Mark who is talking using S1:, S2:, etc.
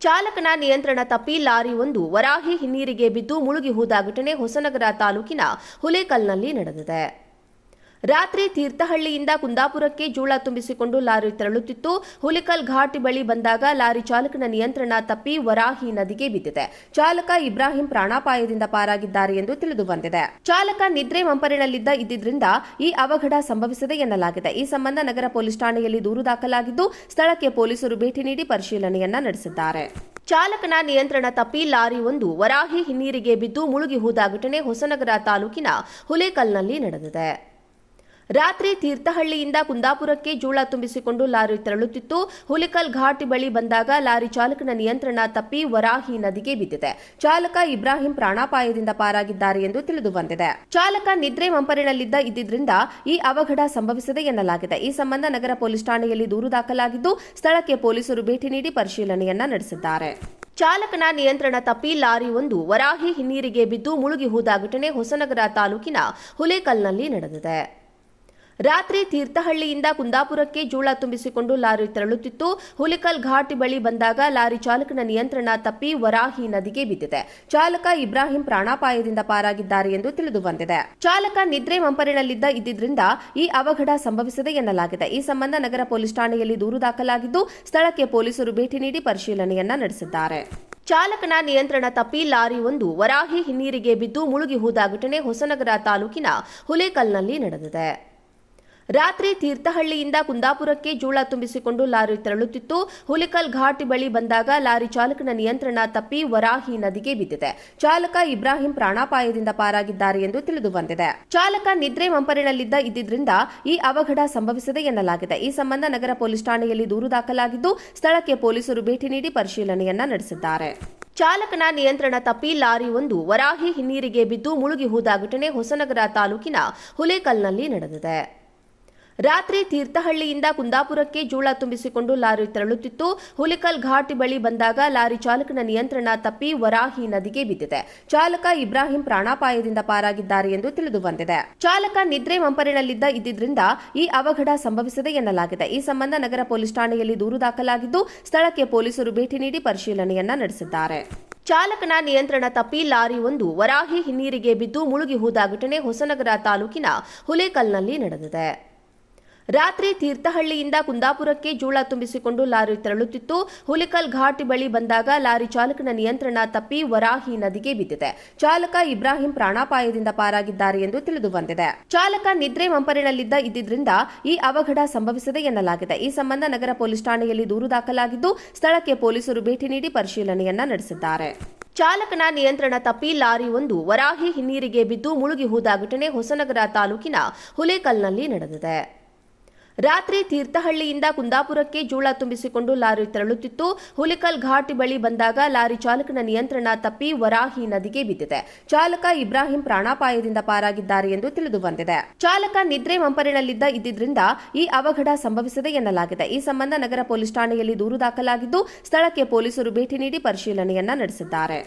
S1: ಚಾಲಕನ ನಿಯಂತ್ರಣ ತಪ್ಪಿ ಲಾರಿ ಒಂದು ವರಾಹಿ ಹಿನ್ನೀರಿಗೆ ಬಿದ್ದು ಮುಳುಗಿ ಹೋದ ಘಟನೆ ಹೊಸನಗರ ತಾಲೂಕಿನ ಹುಲೇಕಲ್ನಲ್ಲಿ ನಡೆದಿದೆ. ರಾತ್ರಿ ತೀರ್ಥಹಳ್ಳಿಯಿಂದ ಕುಂದಾಪುರಕ್ಕೆ ಜೋಳ ತುಂಬಿಸಿಕೊಂಡು ಲಾರಿ ತೆರಳುತ್ತಿತ್ತು. ಹುಲಿಕಲ್ ಘಾಟ್ ಬಳಿ ಬಂದಾಗ ಲಾರಿ ಚಾಲಕನ ನಿಯಂತ್ರಣ ತಪ್ಪಿ ವರಾಹಿ ನದಿಗೆ ಬಿದ್ದಿದೆ. ಚಾಲಕ ಇಬ್ರಾಹಿಂ ಪ್ರಾಣಾಪಾಯದಿಂದ ಪಾರಾಗಿದ್ದಾರೆ ಎಂದು ತಿಳಿದು ಬಂದಿದೆ. ಚಾಲಕ ನಿದ್ರೆ ಮಂಪರಿನಲ್ಲಿದ್ದ ಇದ್ದಿದ್ರಿಂದ ಈ ಅವಘಡ ಸಂಭವಿಸಿದೆ ಎನ್ನಲಾಗಿದೆ. ಈ ಸಂಬಂಧ ನಗರ ಪೊಲೀಸ್ ಠಾಣೆಯಲ್ಲಿ ದೂರು ದಾಖಲಾಗಿದ್ದು, ಸ್ಥಳಕ್ಕೆ ಪೊಲೀಸರು ಭೇಟಿ ನೀಡಿ ಪರಿಶೀಲನೆಯನ್ನ ನಡೆಸಿದ್ದಾರೆ. ಚಾಲಕನ ನಿಯಂತ್ರಣ ತಪ್ಪಿ ಲಾರಿ ಒಂದು ವರಾಹಿ ಹಿನ್ನೀರಿಗೆ ಬಿದ್ದು ಮುಳುಗಿ ಹೋದ ಘಟನೆ ಹೊಸನಗರ ತಾಲೂಕಿನ ಹುಲೇಕಲ್ನಲ್ಲಿ ನಡೆದಿದೆ. ರಾತ್ರಿ ತೀರ್ಥಹಳ್ಳಿಯಿಂದ ಕುಂದಾಪುರಕ್ಕೆ ಜೋಳ ತುಂಬಿಸಿಕೊಂಡು ಲಾರಿ ತೆರಳುತ್ತಿತ್ತು. ಹುಲಿಕಲ್ ಘಾಟ್ ಬಳಿ ಬಂದಾಗ ಲಾರಿ ಚಾಲಕನ ನಿಯಂತ್ರಣ ತಪ್ಪಿ ವರಾಹಿ ನದಿಗೆ ಬಿದ್ದಿದೆ. ಚಾಲಕ ಇಬ್ರಾಹಿಂ ಪ್ರಾಣಾಪಾಯದಿಂದ ಪಾರಾಗಿದ್ದಾರೆ ಎಂದು ತಿಳಿದು ಬಂದಿದೆ. ಚಾಲಕ ನಿದ್ರೆ ಮಂಪರಿನಲ್ಲಿದ್ದ ಇದ್ದಿದ್ರಿಂದ ಈ ಅವಘಡ ಸಂಭವಿಸಿದೆ ಎನ್ನಲಾಗಿದೆ. ಈ ಸಂಬಂಧ ನಗರ ಪೊಲೀಸ್ ಠಾಣೆಯಲ್ಲಿ ದೂರು ದಾಖಲಾಗಿದ್ದು, ಸ್ಥಳಕ್ಕೆ ಪೊಲೀಸರು ಭೇಟಿ ನೀಡಿ ಪರಿಶೀಲನೆಯನ್ನ ನಡೆಸಿದ್ದಾರೆ. ಚಾಲಕನ ನಿಯಂತ್ರಣ ತಪ್ಪಿ ಲಾರಿ ಒಂದು ವರಾಹಿ ಹಿನ್ನೀರಿಗೆ ಬಿದ್ದು ಮುಳುಗಿ ಹೋದ ಘಟನೆ ಹೊಸನಗರ ತಾಲೂಕಿನ ಹುಲೇಕಲ್ನಲ್ಲಿ ನಡೆದಿದೆ. ರಾತ್ರಿ ತೀರ್ಥಹಳ್ಳಿಯಿಂದ ಕುಂದಾಪುರಕ್ಕೆ ಜೋಳ ತುಂಬಿಸಿಕೊಂಡು ಲಾರಿ ತೆರಳುತ್ತಿತ್ತು. ಹುಲಿಕಲ್ ಘಾಟ್ ಬಳಿ ಬಂದಾಗ ಲಾರಿ ಚಾಲಕನ ನಿಯಂತ್ರಣ ತಪ್ಪಿ ವರಾಹಿ ನದಿಗೆ ಬಿದ್ದಿದೆ. ಚಾಲಕ ಇಬ್ರಾಹಿಂ ಪ್ರಾಣಾಪಾಯದಿಂದ ಪಾರಾಗಿದ್ದಾರೆ ಎಂದು ತಿಳಿದು ಬಂದಿದೆ. ಚಾಲಕ ನಿದ್ರೆ ಮಂಪರಿನಲ್ಲಿದ್ದ ಇದ್ದಿದ್ರಿಂದ ಈ ಅವಘಡ ಸಂಭವಿಸಿದೆ ಎನ್ನಲಾಗಿದೆ. ಈ ಸಂಬಂಧ ನಗರ ಪೊಲೀಸ್ ಠಾಣೆಯಲ್ಲಿ ದೂರು ದಾಖಲಾಗಿದ್ದು, ಸ್ಥಳಕ್ಕೆ ಪೊಲೀಸರು ಭೇಟಿ ನೀಡಿ ಪರಿಶೀಲನೆಯನ್ನ ನಡೆಸಿದ್ದಾರೆ. ಚಾಲಕನ ನಿಯಂತ್ರಣ ತಪ್ಪಿ ಲಾರಿ ಒಂದು ವರಾಹಿ ಹಿನ್ನೀರಿಗೆ ಬಿದ್ದು ಮುಳುಗಿ ಹೋದ ಘಟನೆ ಹೊಸನಗರ ತಾಲೂಕಿನ ಹುಲೇಕಲ್ನಲ್ಲಿ ನಡೆದಿದೆ. ರಾತ್ರಿ ತೀರ್ಥಹಳ್ಳಿಯಿಂದ ಕುಂದಾಪುರಕ್ಕೆ ಜೋಳ ತುಂಬಿಸಿಕೊಂಡು ಲಾರಿ ತೆರಳುತ್ತಿತ್ತು. ಹುಲಿಕಲ್ ಘಾಟ್ ಬಳಿ ಬಂದಾಗ ಲಾರಿ ಚಾಲಕನ ನಿಯಂತ್ರಣ ತಪ್ಪಿ ವರಾಹಿ ನದಿಗೆ ಬಿದ್ದಿದೆ. ಚಾಲಕ ಇಬ್ರಾಹಿಂ ಪ್ರಾಣಾಪಾಯದಿಂದ ಪಾರಾಗಿದ್ದಾರೆ ಎಂದು ತಿಳಿದು ಬಂದಿದೆ. ಚಾಲಕ ನಿದ್ರೆ ಮಂಪರಿನಲ್ಲಿದ್ದ ಇದ್ದಿದ್ರಿಂದ ಈ ಅವಘಡ ಸಂಭವಿಸಿದೆ ಎನ್ನಲಾಗಿದೆ. ಈ ಸಂಬಂಧ ನಗರ ಪೊಲೀಸ್ ಠಾಣೆಯಲ್ಲಿ ದೂರು ದಾಖಲಾಗಿದ್ದು, ಸ್ಥಳಕ್ಕೆ ಪೊಲೀಸರು ಭೇಟಿ ನೀಡಿ ಪರಿಶೀಲನೆಯನ್ನ ನಡೆಸಿದ್ದಾರೆ. ಚಾಲಕನ ನಿಯಂತ್ರಣ ತಪ್ಪಿ ಲಾರಿ ಒಂದು ವರಾಹಿ ಹಿನ್ನೀರಿಗೆ ಬಿದ್ದು ಮುಳುಗಿ ಹೋದ ಘಟನೆ ಹೊಸನಗರ ತಾಲೂಕಿನ ಹುಲೇಕಲ್ನಲ್ಲಿ ನಡೆದಿದೆ. ರಾತ್ರಿ ತೀರ್ಥಹಳ್ಳಿಯಿಂದ ಕುಂದಾಪುರಕ್ಕೆ ಜೋಳ ತುಂಬಿಸಿಕೊಂಡು ಲಾರಿ ತೆರಳುತ್ತಿತ್ತು. ಹುಲಿಕಲ್ ಘಾಟಿ ಬಳಿ ಬಂದಾಗ ಲಾರಿ ಚಾಲಕನ ನಿಯಂತ್ರಣ ತಪ್ಪಿ ವರಾಹಿ ನದಿಗೆ ಬಿದ್ದಿದೆ. ಚಾಲಕ ಇಬ್ರಾಹಿಂ ಪ್ರಾಣಾಪಾಯದಿಂದ ಪಾರಾಗಿದ್ದಾರೆ ಎಂದು ತಿಳಿದು ಬಂದಿದೆ. ಚಾಲಕ ನಿದ್ರೆ ಮಂಪರಿನಲ್ಲಿದ್ದ ಇದ್ದಿದ್ರಿಂದ ಈ ಅವಘಡ ಸಂಭವಿಸಿದೆ ಎನ್ನಲಾಗಿದೆ. ಈ ಸಂಬಂಧ ನಗರ ಪೊಲೀಸ್ ಠಾಣೆಯಲ್ಲಿ ದೂರು ದಾಖಲಾಗಿದ್ದು, ಸ್ಥಳಕ್ಕೆ ಪೊಲೀಸರು ಭೇಟಿ ನೀಡಿ ಪರಿಶೀಲನೆಯನ್ನ ನಡೆಸಿದ್ದಾರೆ. ಚಾಲಕನ ನಿಯಂತ್ರಣ ತಪ್ಪಿ ಲಾರಿ ಒಂದು ವರಾಹಿ ಹಿನ್ನೀರಿಗೆ ಬಿದ್ದು ಮುಳುಗಿ ಹೋದ ಘಟನೆ ಹೊಸನಗರ ತಾಲೂಕಿನ ಹುಲೇಕಲ್ನಲ್ಲಿ ನಡೆದಿದೆ. ರಾತ್ರಿ ತೀರ್ಥಹಳ್ಳಿಯಿಂದ ಕುಂದಾಪುರಕ್ಕೆ ಜೋಳ ತುಂಬಿಸಿಕೊಂಡು ಲಾರಿ ತೆರಳುತ್ತಿತ್ತು. ಹುಲಿಕಲ್ ಘಾಟ್ ಬಳಿ ಬಂದಾಗ ಲಾರಿ ಚಾಲಕನ ನಿಯಂತ್ರಣ ತಪ್ಪಿ ವರಾಹಿ ನದಿಗೆ ಬಿದ್ದಿದೆ. ಚಾಲಕ ಇಬ್ರಾಹಿಂ ಪ್ರಾಣಾಪಾಯದಿಂದ ಪಾರಾಗಿದ್ದಾರೆ ಎಂದು ತಿಳಿದು ಬಂದಿದೆ. ಚಾಲಕ ನಿದ್ರೆ ಮಂಪರಿನಲ್ಲಿದ್ದ ಇದ್ದಿದ್ರಿಂದ ಈ ಅವಘಡ ಸಂಭವಿಸಿದೆ ಎನ್ನಲಾಗಿದೆ. ಈ ಸಂಬಂಧ ನಗರ ಪೊಲೀಸ್ ಠಾಣೆಯಲ್ಲಿ ದೂರು ದಾಖಲಾಗಿದ್ದು, ಸ್ಥಳಕ್ಕೆ ಪೊಲೀಸರು ಭೇಟಿ ನೀಡಿ ಪರಿಶೀಲನೆಯನ್ನ ನಡೆಸಿದ್ದಾರೆ. ಚಾಲಕನ ನಿಯಂತ್ರಣ ತಪ್ಪಿ ಲಾರಿ ಒಂದು ವರಾಹಿ ಹಿನ್ನೀರಿಗೆ ಬಿದ್ದು ಮುಳುಗಿ ಹೋದ ಘಟನೆ ಹೊಸನಗರ ತಾಲೂಕಿನ ಹುಲೇಕಲ್ನಲ್ಲಿ ನಡೆದಿದೆ. ರಾತ್ರಿ ತೀರ್ಥಹಳ್ಳಿಯಿಂದ ಕುಂದಾಪುರಕ್ಕೆ ಜೋಳ ತುಂಬಿಸಿಕೊಂಡು ಲಾರಿ ತೆರಳುತ್ತಿತ್ತು. ಹುಲಿಕಲ್ ಘಾಟ್ ಬಳಿ ಬಂದಾಗ ಲಾರಿ ಚಾಲಕನ ನಿಯಂತ್ರಣ ತಪ್ಪಿ ವರಾಹಿ ನದಿಗೆ ಬಿದ್ದಿದೆ. ಚಾಲಕ ಇಬ್ರಾಹಿಂ ಪ್ರಾಣಾಪಾಯದಿಂದ ಪಾರಾಗಿದ್ದಾರೆ ಎಂದು ತಿಳಿದು ಬಂದಿದೆ. ಚಾಲಕ ನಿದ್ರೆ ಮಂಪರಿನಲ್ಲಿದ್ದ ಇದ್ದಿದ್ರಿಂದ ಈ ಅವಘಡ ಸಂಭವಿಸಿದೆ ಎನ್ನಲಾಗಿದೆ. ಈ ಸಂಬಂಧ ನಗರ ಪೊಲೀಸ್ ಠಾಣೆಯಲ್ಲಿ ದೂರು ದಾಖಲಾಗಿದ್ದು, ಸ್ಥಳಕ್ಕೆ ಪೊಲೀಸರು ಭೇಟಿ ನೀಡಿ ಪರಿಶೀಲನೆಯನ್ನ ನಡೆಸಿದ್ದಾರೆ.